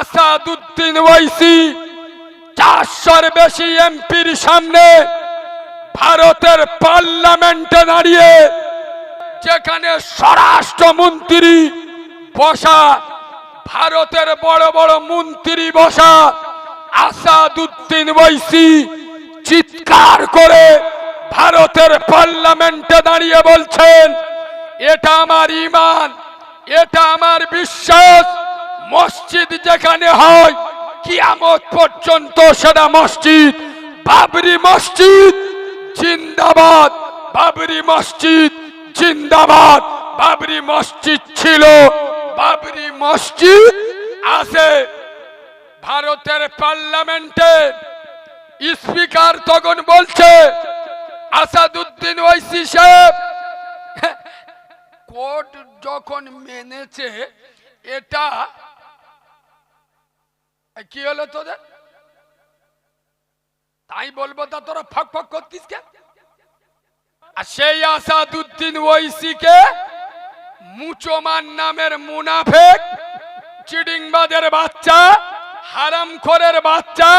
আসাদুদ্দিন ওয়াইসি, চারশোর বেশি এমপির সামনে ভারতের পার্লামেন্টে দাঁড়িয়ে যেখানে স্বরাষ্ট্রমন্ত্রী বসা, ভারতের বড় বড় মন্ত্রী বসা, আসাদুদ্দিন ওয়াইসি চিৎকার করে ভারতের পার্লামেন্টে দাঁড়িয়ে বলছেন, এটা আমার ইমান, এটা আমার বিশ্বাস মসজিদ যেখানে হয়, কিয়ামত পর্যন্ত সেটা মসজিদ। বাবরি মসজিদ, জিন্দাবাদ। বাবরি মসজিদ, জিন্দাবাদ। বাবরি মসজিদ ছিল, বাবরি মসজিদ আছে। ভারতের পার্লামেন্টে স্পিকার তখন বলছে, আসাদুদ্দিন ওয়াইসি সাহেব, কোর্ট যখন মেনেছে, এটা কি হলো তোদের? তাই বলব তা তোরা ফক ফক করতিস কে আর সেই আসাদুদ্দিন ওয়াইসিকে মুচোমান নামের মুনাফেক, চিডিংবাদের বাচ্চা, হারামখোরের বাচ্চা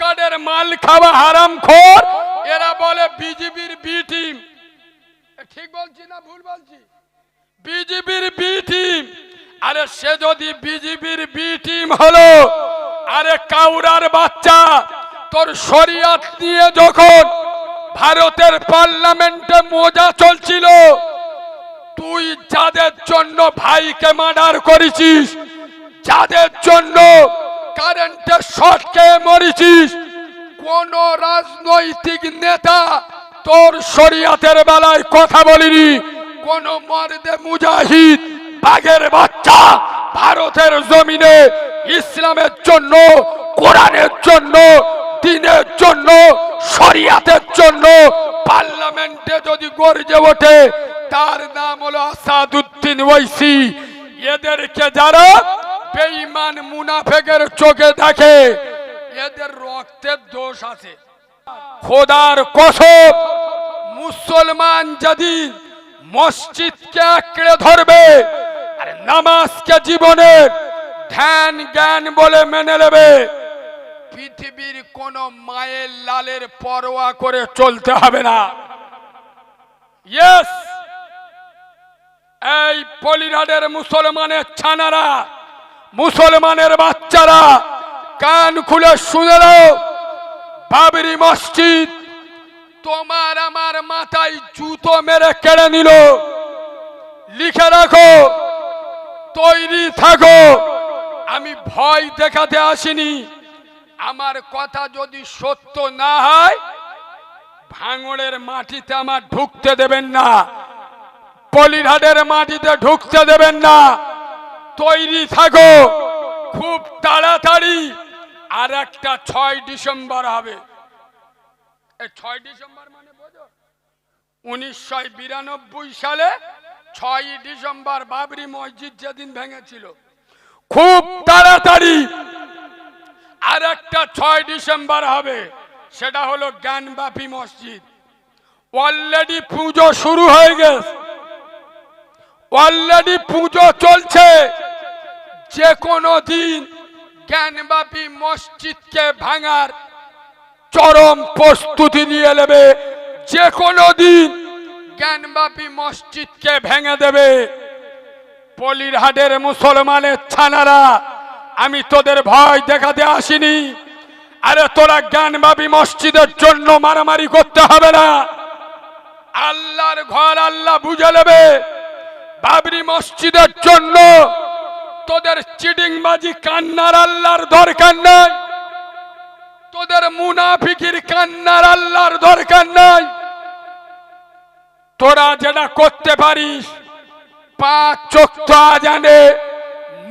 কার্ডের মাল খাওয়া হারামখোর, এরা বলে বিজেপির বি টিম। ঠিক বলছি না ভুল বলছি? বিজেপির বি টিম। আরে সে যদি বিজেপির বি টিম হলো, আরে কাউরার বাচ্চা, তোর শরিয়াত নিয়ে যখন ভারতের পার্লামেন্টে মজা চলছিল, তুই যাদের জন্য ভাইকে মার্ডার করেছিস, যাদের জন্য কারেন্টের শর্টকে মরেছিস, কোন রাজনৈতিক নেতা তোর শরিয়াতের বেলায় কথা বলিনি, কোন মর্দে মুজাহিদ বাঘের বাচ্চা ভারতের জমিনে, ইসলামের জন্য, কোরআনের জন্য, দিনের জন্য, শরিয়াতের জন্য পার্লামেন্টে যদি গর্জে ওঠে, তার নাম হলো আসাদুদ্দিন ওয়াইসি। এদেরকে যারা বেঈমান মুনাফেকের চোখে দেখে, এদের রক্তের দোষ আছে। খোদার কসম, মুসলমান যদি মসজিদকে আঁকড়ে ধরবে আর নামাজকে জীবনের ধ্যান, জ্ঞান বলে মেনে নেবে। পৃথিবীর কোন মায়ের লালের পরোয়া করে চলতে হবে না। ইয়েস এই পলিনাডের মুসলমানের ছানারা, মুসলমানের বাচ্চারা, কান খুলে শুনে বাবরি মসজিদ, তোমার আমার মাথায় জুতো মেরে কেড়ে নিল। লিখে রাখো তৈরি থাকো। আমি ভয় দেখাতে আসিনি। আমার কথা যদি সত্য না হয়, ভাঙড়ের মাটিতে আমার ঢুকতে দেবেন না। পলিরহাটের মাটিতে ঢুকতে দেবেন না। তৈরি থাকো। খুব তাড়াতাড়ি। আর একটা ছয় ডিসেম্বর হবে। ছয় ডিসেম্বর মানে বোঝো? উনিশশো বিরানব্বই সালে ছয় ডিসেম্বর বাবরি মসজিদ যেদিন ভেঙেছিল খুব তাড়াতাড়ি। আর একটা ছয় ডিসেম্বর হবে সেটা হলো জ্ঞানবাপী মসজিদ। অলরেডি পুজো শুরু হয়ে গেছে। অলরেডি পুজো চলছে। যে কোনো দিন জ্ঞানবাপী মসজিদকে ভাঙার চরম প্রস্তুতি নিয়ে নেবে। যে কোনো দিন জ্ঞানবাপী মসজিদকে ভেঙে দেবে। পলিরহাটের মুসলমানের ছানারা, আমি তোদের ভয় দেখাতে আসিনি। আরে তোরা জ্ঞানবাপী মসজিদের জন্য মারামারি করতে হবে না। আল্লাহর ঘর আল্লাহ বুঝে নেবে। বাবরি মসজিদের জন্য তোদের চিডিংবাজি কান্নার আল্লাহর দরকার নাই। তোদের মুনাফিকির কান্নার আল্লাহর দরকার নাই। তোরা যেটা করতে পারিস পাঁচ চোখত আজানে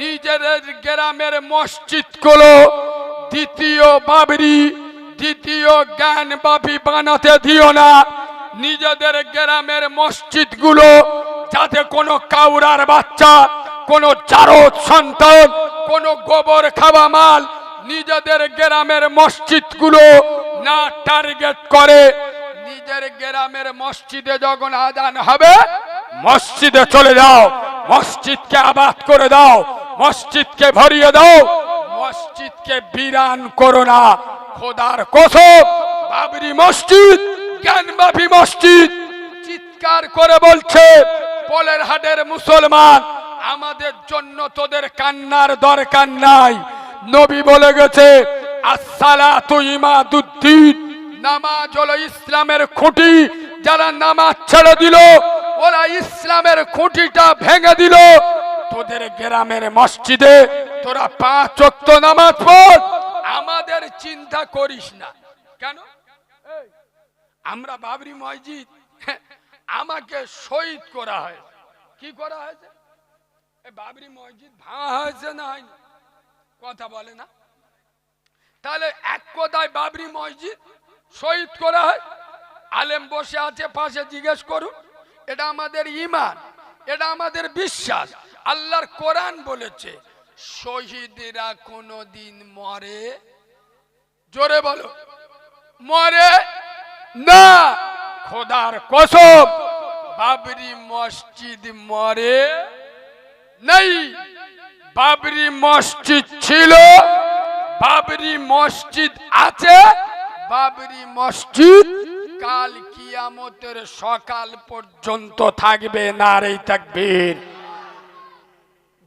নিজেদের গ্রামের মসজিদগুলো দ্বিতীয় বাবরি, দ্বিতীয় জ্ঞান বাপি বানাতে দিও না। নিজেদের গ্রামের মসজিদগুলো যাতে কোনো কাউরার বাচ্চা, কোনো জারদ সন্তান, কোনো গোবর খাওয়া মাল নিজেদের গ্রামের মসজিদগুলো না টার্গেট করে। নিজের গ্রামের মসজিদে যখন আজান হবে, মসজিদে চলে যাও, মসজিদকে আবাদ করে দাও, মসজিদকে ভরিয়ে দাও, মসজিদকে বিরান করো না। খোদার কসম, বাবরি মসজিদ জ্ঞানবাপী মসজিদ, চিৎকার করে বলছে, পলের হাটের মুসলমান, আমাদের জন্য তোদের কান্নার দরকার নাই। নবী বলে গেছে, আসসালাতু ইমাদুদ্দিন। নামাজ হলো ইসলামের খুঁটি। যারা নামাজ ছেড়ে দিল, ওরা ইসলামের খুঁটিটা ভেঙে দিল। তোদের গ্রামের মসজিদে তোরা পাঁচ ওয়াক্ত নামাজ পড়। আমাদের চিন্তা করিস না। কেন? আমরা বাবরি মসজিদ, আমাকে শহীদ করা হয় কি করা হয়েছে? বাবরি মসজিদ ভাঙা হয়েছে না হয়নি? কথা বলে না। তাহলে এক কথায় বাবরি মসজিদ শহীদ করা হয়। আলেম বসে আছে, পাশে জিজ্ঞেস করুন, এটা আমাদের ইমান এটা আমাদের বিশ্বাস। আল্লাহর কোরআন বলেছে, শহীদরা কোনো দিন মরে, জোরে বলো, মরে না। খোদার কসম, বাবরি মসজিদ মরে নেই। বাবরি মসজিদ ছিল, বাবরি মসজিদ আছে বাবরি মসজিদ, কাল কিয়ামতের সকাল পর্যন্ত থাকবে না রে থাকবীর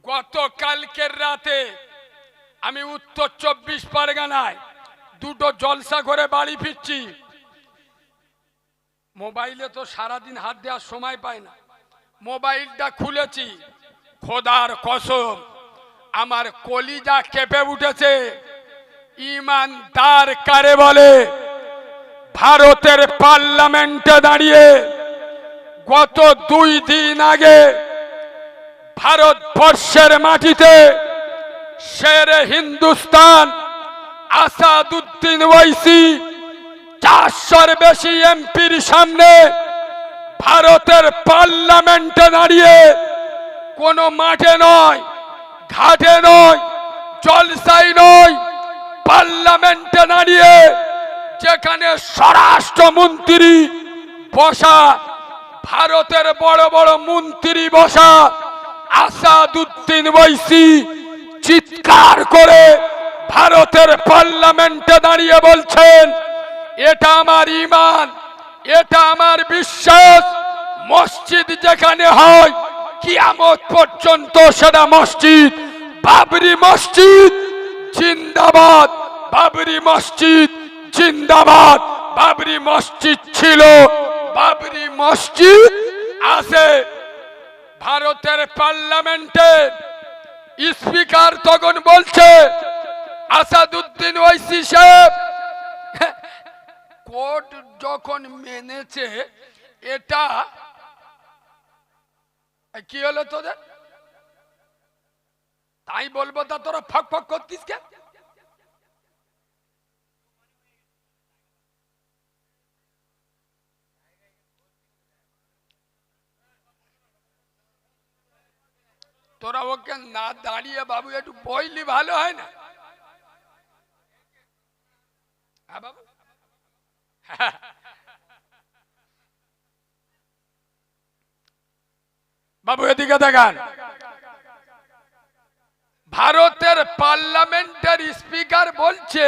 গতকালকের রাতে আমি উত্তর চব্বিশ পরগনায় দুটো জলসা করে বাড়ি ফিরছি। মোবাইলে তো সারাদিন হাত দেওয়ার সময় পায় না। মোবাইলটা খুলেছি, খোদার কসম, আমার কলিজা কেঁপে উঠেছে। ইমানদার কারে বলে? ভারতের পার্লামেন্টে দাঁড়িয়ে গত দুই দিন আগে ভারতবর্ষের মাটিতে শেরে হিন্দুস্তান, আসাদুদ্দিন ওয়াইসি, চারশোর বেশি এমপির সামনে ভারতের পার্লামেন্টে দাঁড়িয়ে কোনো মাঠে নয়, ঘাটে নয় জলসাই নয় পার্লামেন্টে দাঁড়িয়ে যেখানে স্বরাষ্ট্রমন্ত্রী বসা, ভারতের বড় বড় মন্ত্রী বসা, আসাদুদ্দিন ওয়াইসি চিৎকার করে ভারতের পার্লামেন্টে দাঁড়িয়ে বলছেন, এটা আমার ইমান, এটা আমার বিশ্বাস, মসজিদ যেখানে হয়, কিয়ামত পর্যন্ত সেটা মসজিদ, বাবরি মসজিদ জিন্দাবাদ। বাবরি মসজিদ জিন্দাবাদ। বাবরি মসজিদ ছিল। বাবরি মসজিদ আছে ভারতের পার্লামেন্টে স্পিকার তখন বলছে, আসাদুদ্দিন ওয়াইসি সাহেব, কোর্ট যখন মেনেছে, এটা, কি হলো তোদের? তাই বলব তা তোরা ফক ফক করতিস কে তোরা ওকে না দাঁড়িয়ে বাবু, একটু বইলি ভালো হয় না। হ্যাঁ বাবু? বাবু, এদিকে দেখান। ভারতের পার্লামেন্টের স্পিকার বলছে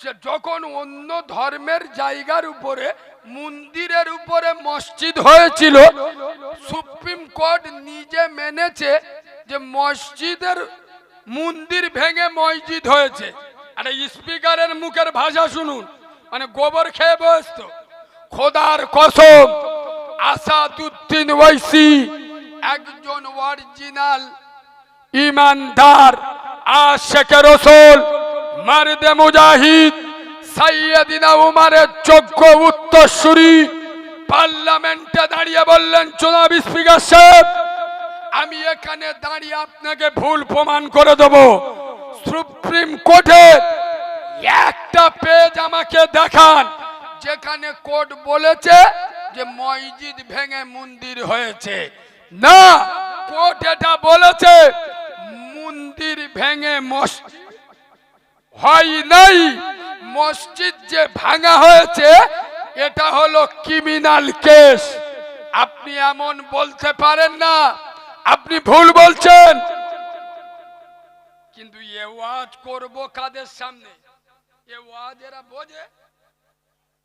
যে, যখন অন্য ধর্মের জায়গার উপরে, মন্দিরের উপরে মসজিদ হয়েছিল, সুপ্রিম কোর্ট নিজে মেনেছে যে মসজিদের মন্দির ভেঙে মসজিদ হয়েছে। আরে, স্পিকারের মুখের ভাষা শুনুন। মানে গোবর খেয়ে বসত খোদার কসম, আসাদুদ্দিন ওয়াইসি, একজন অরিজিনাল ইমানদার আশেকে রসুল, মারদে মুজাহিদ, সাইয়েদিনা উমারের যোগ্য উত্তরসূরি। পার্লামেন্টে দাঁড়িয়ে বললেন চুনাব স্পিকার সাহেব, আমি এখানে দাঁড়িয়ে আপনাকে ভুল প্রমাণ করে দেব। সুপ্রিম কোর্টে একটা পেজ আমাকে দেখান, যেখানে কোর্ট বলেছে যে মসজিদ ভেঙে মন্দির হয়েছে। না, কোর্ট এটা বলেছে মন্দির ভেঙে মসজিদ হয় নাই। মসজিদ যে ভাঙা হয়েছে, এটা হলো ক্রিমিনাল কেস আপনি এমন বলতে পারেন না। আপনি ভুল বলছেন। কিন্তু এ ওয়াজ করব কাদের সামনে? এ ওয়াজ এরা বোঝে।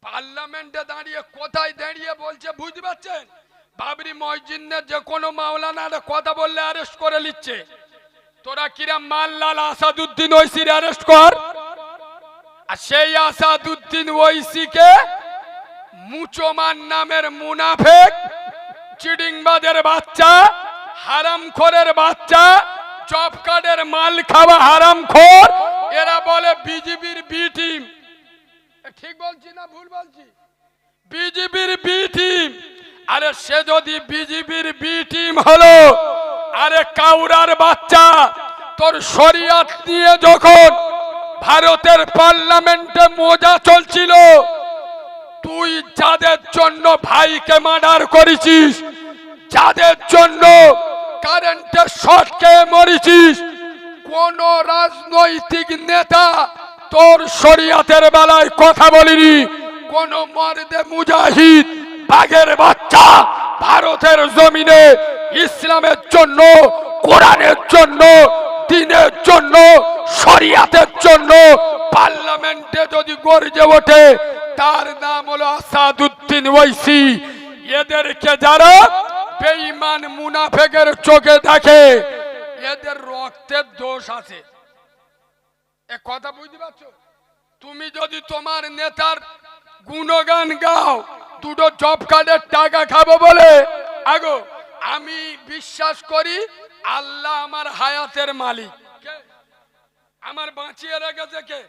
পার্লামেন্টে দাঁড়িয়ে কোথায় দাঁড়িয়ে বলছে, বুঝতে পারছেন? বাবরি মসজিদের যে কোনো মাওলানার কথা বললে অ্যারেস্ট করে নিচ্ছে। তোরা কিরাম মাল্লাল আসাদুদ্দিন ঐসির অ্যারেস্ট কর। আর সেই আসাদুদ্দিন ঐসিকে মুচোমান নামের মুনাফেক, চিডিংবাদের বাচ্চা, হারামখোরের বাচ্চা চপ কার্ডের মাল খাওয়া হারামখোর, এরা বলে বিজেপির বি টিম ঠিক বলছি না ভুল বলছি? বিজেপির বি টিম আরে সে যদি বিজেপির বি টিম হলো আরে কাউরার বাচ্চা, তোর শরিয়াত নিয়ে যখন ভারতের পার্লামেন্টে মজা চলছিল, তুই যাদের জন্য ভাইকে মার্ডার করেছিস, যাদের জন্য কারেন্টের শর্ট মরেছিস, কোন রাজনৈতিক নেতা তোর শরিয়াতের বেলায় কথা বলিনি, কোন মর্দে মুজাহিদ, বাঘের বাচ্চা, ভারতের জমিনে ইসলামের জন্য, কোরআনের জন্য, দিনের জন্য, শরিয়াতের জন্য, পার্লামেন্টে যদি গর্জে ওঠে, তার নাম হলো আসাদুদ্দিন ওয়াইসি। এদেরকে যারা বেঈমান মুনাফেকের চোখে দেখে, এদের রক্তের দোষ আছে। এ কথা বুঝতে পারছ? তুমি যদি তোমার নেতার গুণগান গাও, দুটো জব কার্ডের টাকা খাব বলে, আগো আমি বিশ্বাস করি আল্লাহ আমার হায়াতের মালিক? আমার বাঁচিয়ে রেখেছে কে?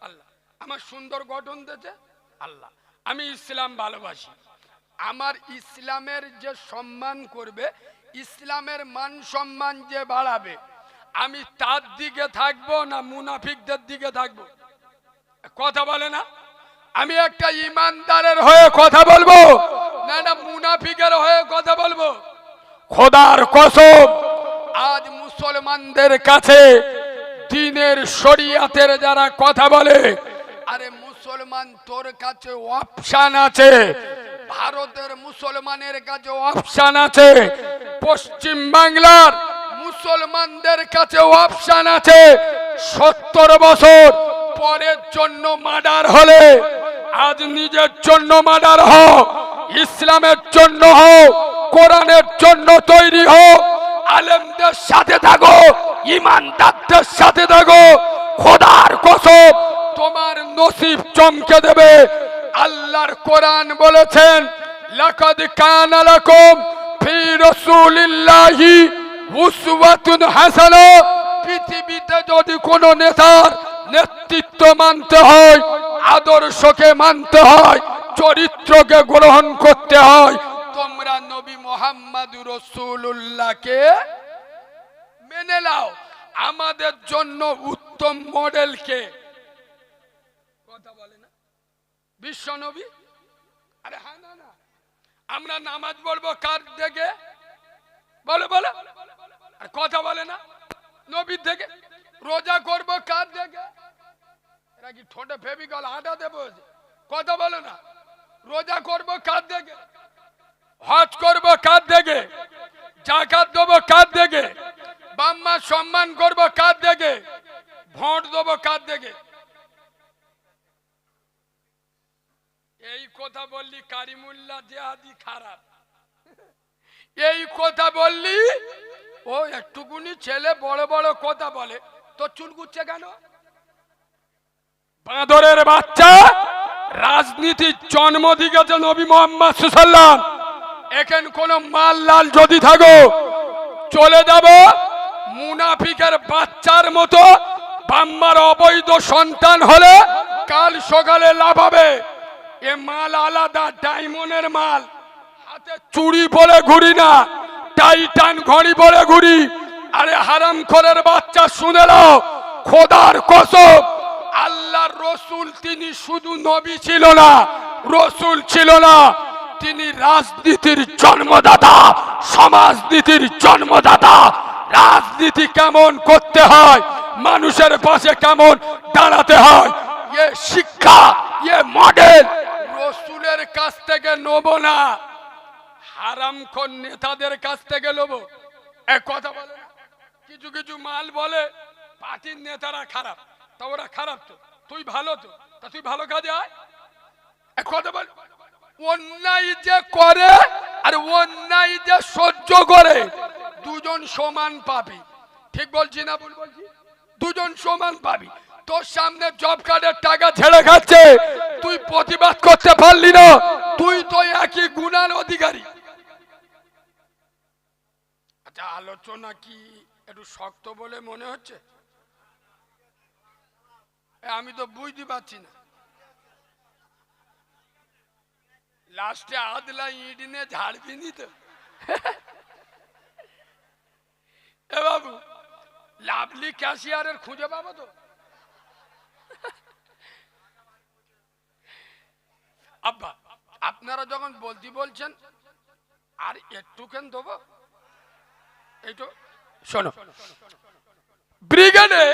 আল্লাহ। আমার সুন্দর গঠন দিয়েছে আল্লাহ। আমি ইসলাম ভালোবাসি। আমার ইসলামের যে সম্মান করবে, ইসলামের মান সম্মান যে বাড়াবে, আমি তার দিকে থাকব না মুনাফিকদের দিকে থাকব? কথা বলে না? আমি একটা ইমানদারের হয়ে কথা বলব? না না, মুনাফিকের হয়ে কথা বলব? খোদার কসম, আজ মুসলমানদের কাছে দিনের শরিয়াতের যারা কথা বলে, আরে মুসলমান তোর কাছে অপশান আছে, ভারতের মুসলমানের কাছে অপশান আছে, পশ্চিম বাংলার মুসলমানদের কাছে অপশান আছে, সত্তর বছর পরের জন্য মার্ডার হলে, আজ নিজের জন্য মার্ডার হোক ইসলামের জন্য হোক কোরআনের জন্য তৈরি হোক। আলেমদের সাথে থাকো, ইমানদারদের সাথে থাকো। খোদার কসম, তোমার নসিব চমকে দেবে। আল্লাহর কোরআন বলেছেন, লাকাদ কানা লাকুম ফি রাসূলিল্লাহি উসওয়াতুন হাসানা। পৃথিবীতে যদি কোনো নেতার নেতৃত্ব মানতে হয়, আদর্শকে মানতে হয়, চরিত্রকে গ্রহণ করতে হয় তোমরা নবী মোহাম্মদ রসুল্লাহকে মেনে নাও। আমাদের জন্য উত্তম মডেল কে? কথা বলে না? বিশ্ব নবী? আরে হ্যাঁ না না। আমরা নামাজ পড়ব কার দেখে বলো বলো। কথা বলে না? নবীর থেকে? রোজা করব কার দেখে এরা কি ঠোঁটে ফেবিকল আটা দেবো কথা বলে না। রোজা করব কার দেখে হজ করব কার দেখে জাকাত দেবো কার দেখে বাম্মা সম্মান করব কার দেখে ভোট দেবো কার দেখে এই কথা বললি কারিমুল্লাহ জেহাদি খারাপ। এই কথা বললি, ও একটুকুনি ছেলে বড় বড় কথা বলে, তো চুল গুচ্ছে কেন? বাঁদরের বাচ্চা, রাজনীতির জন্ম দিয়েছে নবী মোহাম্মদ সুসাল্লাম এখন কোন মাল লাল যদি থাকো, চলে যাব মুনাফিকের বাচ্চার মতো। বাম্মার অবৈধ সন্তান হলে কাল সকালে লাভ হবে। এ মাল আলাদা, ডায়মন্ডের মাল। হাতে চুড়ি বলে ঘুরি না, টাইটান ঘড়ি বলে ঘুরি। আরে হারাম খোরের বাচ্চা, শুনে নাও, খোদার কসম। আল্লাহর রসুল তিনি শুধু নবী ছিল না, রসুল ছিল না তিনি রাজনীতির জন্মদাতা, সমাজনীতির জন্মদাতা। রাজনীতি কেমন করতে হয়, মানুষের পাশে কেমন দাঁড়াতে হয়, এ শিক্ষা, এ মডেল রসুলের কাছ থেকে নেব না। হারামখোর নেতাদের কাছ থেকে নেব। এক কথা বলে কিছু কিছু মাল বলে, পার্টির নেতারা খারাপ, তা ওরা খারাপ তো। তুই ভালো তো, তা তুই ভালো কাজে আয়। এক কথা বল। অন্যায় যে করে আর অন্যায় যে সহ্য করে, দুজন সমান পাবি। ঠিক বলছি না বলছি? দুজন সমান পাবি। তোর সামনে জব কার্ডের টাকা ছেড়ে খাচ্ছে, তুই প্রতিবাদ করতে পারলি না, তুই তো একই গুণার অধিকারী। আচ্ছা আলোচনা কি একটু শক্ত বলে মনে হচ্ছে? আমি তো বুঝতে পারছি না। লাস্টে আদলা ইট নিয়ে ঝাড়বি নি তো এ বাবু, লাভলি ক্যাশিয়ারের খুঁজে পাবো তো? আব্বা, আপনারা যখন বলতে বলছেন, আর একটু কেন দেবো এইটো শোনো। ব্রিগেডে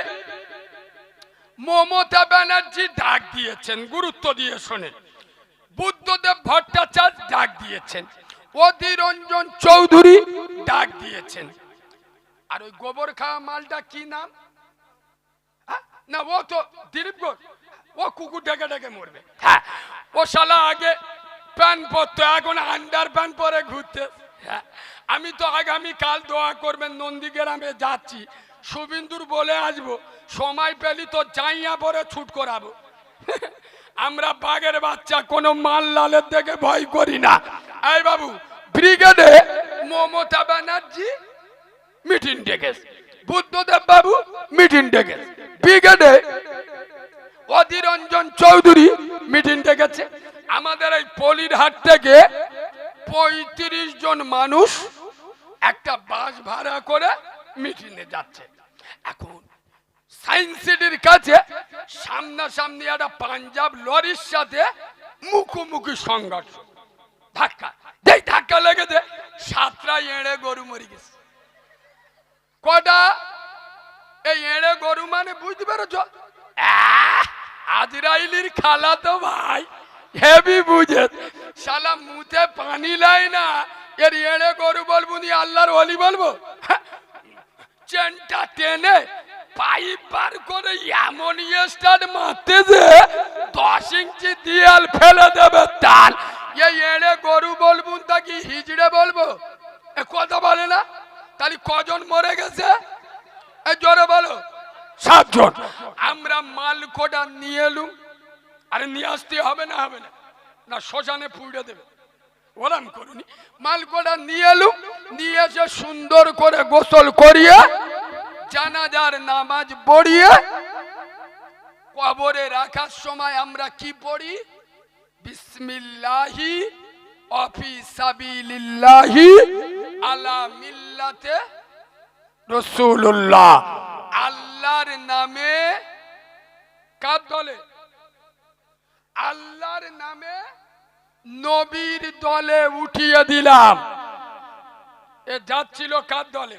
মমতা ব্যানার্জি ডাক দিয়েছেন, গুরুত্ব দিয়ে শোনেন বুদ্ধদেব ভট্টাচার্য ডাক দিয়েছেন। অধীর রঞ্জন চৌধুরী ডাক দিয়েছেন। আর ওই গোবর খাওয়া মালটা কি নাম? হ্যাঁ? না ও তো দিলীপ ও কুকুর ডেকে ডেকে মরবে। হ্যাঁ ও শালা আগে প্যান্ট পরতো এখন আন্ডার প্যান্ট পরে ঘুরতে। হ্যাঁ, আমি তো আগামী কাল দোয়া করবেন নন্দীগ্রামে যাচ্ছি। শুভিন্দুর বলে আসব সময় পেলি তো জাইয়া পরে ছুট করাবো। আমরা বাঘের বাচ্চা, কোনো মাল লালের দেখে ভয় করি না। এই বাবু, ব্রিগেডে মমতা ব্যানার্জি মিটিং ডেকেছে। বুদ্ধদেব বাবু মিটিং ডেকেছে। ব্রিগেডে অধীর রঞ্জন চৌধুরী মিটিং ডেকেছে। আমাদের এই পলির হাট থেকে পঁয়ত্রিশ জন মানুষ একটা বাস ভাড়া করে মিটিংয়ে যাচ্ছে। এখন সায়েন্স সিটির কাছে সামনাসামনি একটা পাঞ্জাব লরির সাথে মুখোমুখি সংঘর্ষ। ধাক্কা। যেই ধাক্কা লেগেছে সাতটা এড়ে গরু মরে গেছে। কটা? এই এড়ে গরু মানে বুঝতে পেরেছ? আজরাইলির খালা তো ভাই হেভি বুঝে। শালা মুতে পানি লাই না এর এড়ে গরু বলব নি আল্লাহর অলি বলব? হ্যাঁ, চেনটা টেনে পাইপ বার করে এমন মারতে যে দশ ইঞ্চি দিয়াল ফেলে দেবে তাল। এই এড়ে গরু বলব তাকে হিজড়ে বলব? এ কথা বলে না? তাহলে কজন মরে গেছে? এই জোরে বলো। সাতজন। আমরা মাল কোটা নিয়ে এলুম। আরে নিয়ে আসতে হবে না হবে না। না শ্মশানে পুড়ে দেবে। ওরাম করুনি। মালকোটা নিয়ে এলুম। নিয়ে এসে সুন্দর করে গোসল করিয়ে জানাজার নামাজ পড়িয়ে কবরে রাখার সময় আমরা কি পড়ি? বিসমিল্লাহি অফি সাবিলিল্লাহি আলা মিল্লাতে রসুল্লাহ আল্লাহর নামে কার দলে? আল্লাহর নামে নবীর দলে উঠিয়ে দিলাম। এ যাচ্ছিল কার দলে?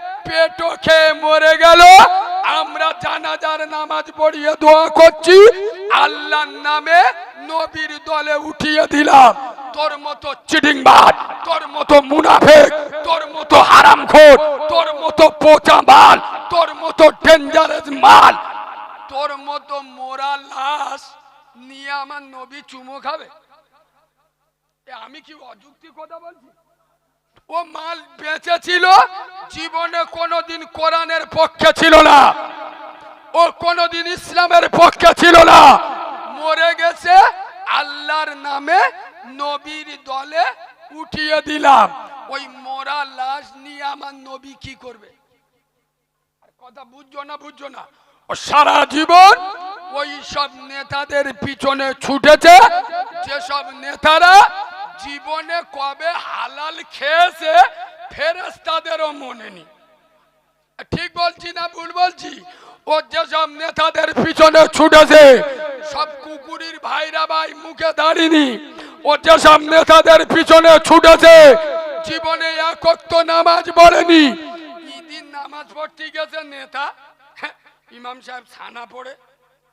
পেটো খেয়ে মরে গেল। আমরা জানাজার নামাজ পড়িয়ে দোয়া করছি। আল্লাহর নামে নবীর দলে উঠিয়ে দিলাম। তোর মতো চিডিংবাজ তোর মতো মুনাফেক, তোর মতো হারামখোর, তোর মতো পচা মাল, তোর মতো ডেঞ্জারাস মাল, তোর মতো মোরা লাশ নিয়ে আমার নবী চুমো খাবে। আমি কি অযুক্তি কথা বলছি? ও মাল বেঁচেছিল জীবনে কোনোদিন কোরআনের পক্ষে ছিল না। ও কোনোদিন ইসলামের পক্ষে ছিল না। মরে গেছে, আল্লাহর নামে নবীর দলে উঠিয়ে দিলাম। ওই মরা লাশ নিয়ে আমার নবী কি করবে? কথা বুঝছ না বুঝছ না? ও সারা জীবন ওই সব নেতাদের পিছনে ছুটেছে, যেসব নেতারা জীবনে কবে হালাল খেয়েছে ফেরেস্তাদেরও মনে নি ঠিক বলছি না ভুল বলছি? ও যেসব নেতাদের পিছনে ছুটেছে সব কুকুরির ভাইরা ভাই মুখে দাঁড়িনি ও যেসব নেতাদের পিছনে ছুটেছে জীবনে একক তো নামাজ পড়েনি। ঈদিন নামাজ পড়তে গেছে নেতা? হ্যাঁ, ইমাম সাহেব ছানা পড়ে।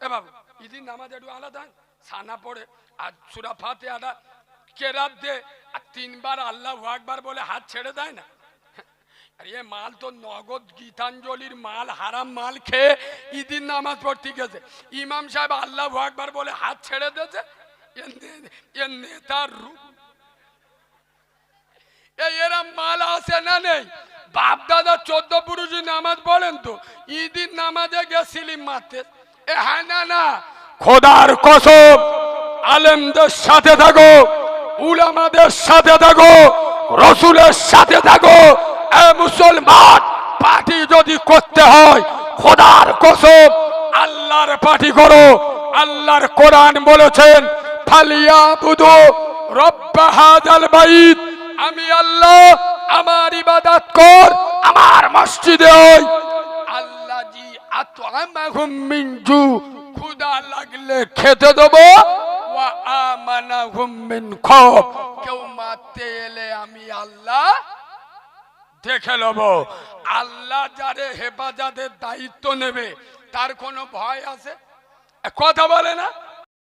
এ বাবু ঈদিন নামাজ একটু আলাদা? ছানা পড়ে। আর সুরা ফাতে আদা কেরাত দে আর তিনবার আল্লাহ আকবার বলে হাত ছেড়ে দেয় না। আর মাল তো নগদ গীতাঞ্জলির মাল, হারাম মাল খেয়ে ঈদিন নামাজ পড়তে গেছে। ইমাম সাহেব আল্লাহ আকবার বলে হাত ছেড়ে দিয়েছে। এ নে- এ নেতার রূপ। এরা মাল আছে না নেই? বাপ দাদা চোদ্দ পুরুষই নামাজ পড়েন তো ঈদিন নামাজে গেছিলি মারতে এ হ্যাঁ না না। খোদার কসম, আলেমদের সাথে থাকো। উলামাদের সাথে থাকো, রসুলের সাথে থাকো। এ মুসলমান, পার্টি যদি করতে হয়, খোদার কসম, আল্লাহর পার্টি করো। আল্লাহর কোরআন বলেছেন ফালিয়া বুধু রব্বা বাইত। আমি আল্লাহ আমার ইবাদত কর, আমার মসজিদে ওই। আল্লাহ জি আতআমাহুম মিন জু লাগলে খেতে দেব। ওয়া আমানাহুম মিন খৌফ। কেউ মারতে এলে আমি আল্লাহ দেখে নেব। আল্লাহ যারে হেফাজতের দায়িত্ব নেবে, তার কোনো ভয় আছে? কথা বলে না?